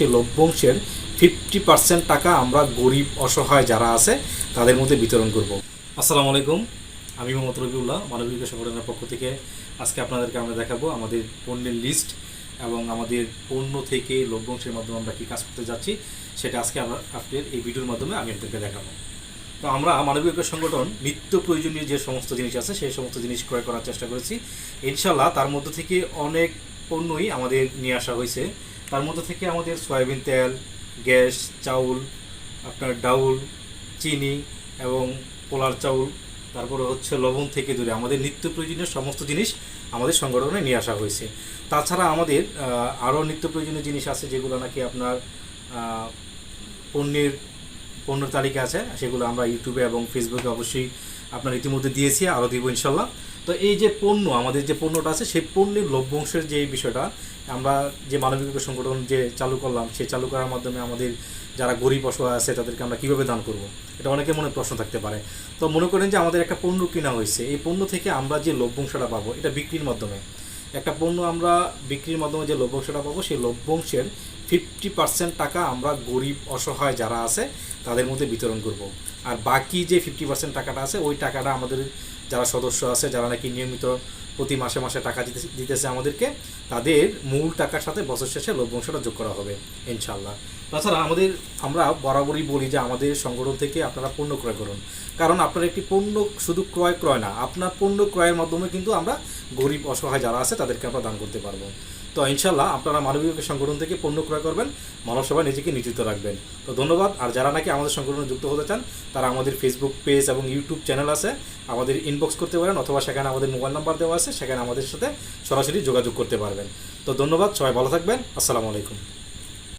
সেই লভ্যাংশের fifty percent টাকা আমরা গরিব, অসহায় যারা আছে, তাদের মধ্যে বিতরণ করব। আসসালামু আলাইকুম। আমি মোহাম্মদ রবিউল্লাহ মানবিক সংগঠনের পক্ষ থেকে আজকে আপনাদেরকে আমরা দেখাবো আমাদের পণ্যের লিস্ট এবং আমাদের পণ্য থেকে লভ্যাংশের মাধ্যমে আমরা কী কাজ করতে যাচ্ছি, সেটা আজকে আমরা আপনাদের এই ভিডিওর মাধ্যমে আমি আপনাদেরকে দেখাবো। তো আমরা মানবিক ঐক্য সংগঠন, নিত্য প্রয়োজনীয় যে সমস্ত জিনিস আছে, সেই সমস্ত জিনিস ক্রয় করার চেষ্টা করেছি। ইনশাল্লাহ তার মধ্যে থেকে অনেক পণ্যই আমাদের নিয়ে আসা হয়েছে। তার মধ্যে থেকে আমাদের সয়াবিন তেল, গ্যাস, চাউল, আপনার ডাউল, চিনি এবং পোলার চাউল, তারপরে হচ্ছে লবণ থেকে দূরে আমাদের নিত্য প্রয়োজনীয় সমস্ত জিনিস আমাদের সংগঠনে নিয়ে আসা হয়েছে। তাছাড়া আমাদের আরও নিত্য প্রয়োজনীয় জিনিস আছে যেগুলো নাকি আপনার পণ্যের পণ্য তালিকা আছে, সেগুলো আমরা ইউটিউবে এবং ফেসবুকে অবশ্যই আপনার ইতিমধ্যে দিয়েছি, আরও দিব ইনশাল্লাহ। তো এই যে পণ্য, আমাদের যে পণ্যটা আছে, সেই পণ্যের লভ্যাংশের যে বিষয়টা, আমরা যে মানবিক সংগঠন যে চালু করলাম, সেই চালু করার মাধ্যমে আমাদের যারা গরিব অসহায় আছে, তাদেরকে আমরা কীভাবে দান করব? এটা অনেকে মনে প্রশ্ন থাকতে পারে। তো মনে করেন যে আমাদের একটা পণ্য কেনা হয়েছে। এই পণ্য থেকে আমরা যে লভ্যাংশটা পাবো, এটা বিক্রির মাধ্যমে। একটা পণ্য আমরা বিক্রির মাধ্যমে যে লভ্যাংশটা পাবো, সেই লভ্যাংশের ফিফটি পার্সেন্ট টাকা আমরা গরিব, অসহায় যারা আছে, তাদের মধ্যে বিতরণ করব। আর বাকি যে ফিফটি পার্সেন্ট টাকাটা আছে, ওই টাকাটা আমাদের যারা সদস্য আছে, যারা নাকি নিয়মিত প্রতি মাসে মাসে টাকা দিতে- দিতেছে আমাদেরকে, তাদের মূল টাকার সাথে বছর শেষে লভ্যাংশটা যোগ করা হবে ইনশাল্লাহ তাছাড়া আমাদের, আমরা বরাবরই বলি যে আমাদের সংগঠন থেকে আপনারা পণ্য ক্রয় করুন। কারণ আপনার একটি পণ্য শুধু ক্রয় ক্রয় না, আপনার পণ্য ক্রয়ের মাধ্যমে কিন্তু আমরা গরিব, অসহায় যারা আছে, তাদেরকে আমরা দান করতে পারব। তো ইনশাল্লাহ আপনারা মানবিক সংগঠন থেকে পণ্য ক্রয় করবেন, মানবসভায় নিজেকে নিয়োজিত রাখবেন। তো ধন্যবাদ। আর যারা নাকি আমাদের সংগঠনে যুক্ত হতে চান, তারা আমাদের ফেসবুক পেজ এবং ইউটিউব চ্যানেল আছে। আমাদের ইনবক্স করতে পারেন অথবা সেখানে আমাদের মোবাইল নাম্বার দেওয়া আছে, সেখানে আমাদের সাথে সরাসরি যোগাযোগ করতে পারবেন। তো ধন্যবাদ। সবাই ভালো থাকবেন। আসসালামু আলাইকুম।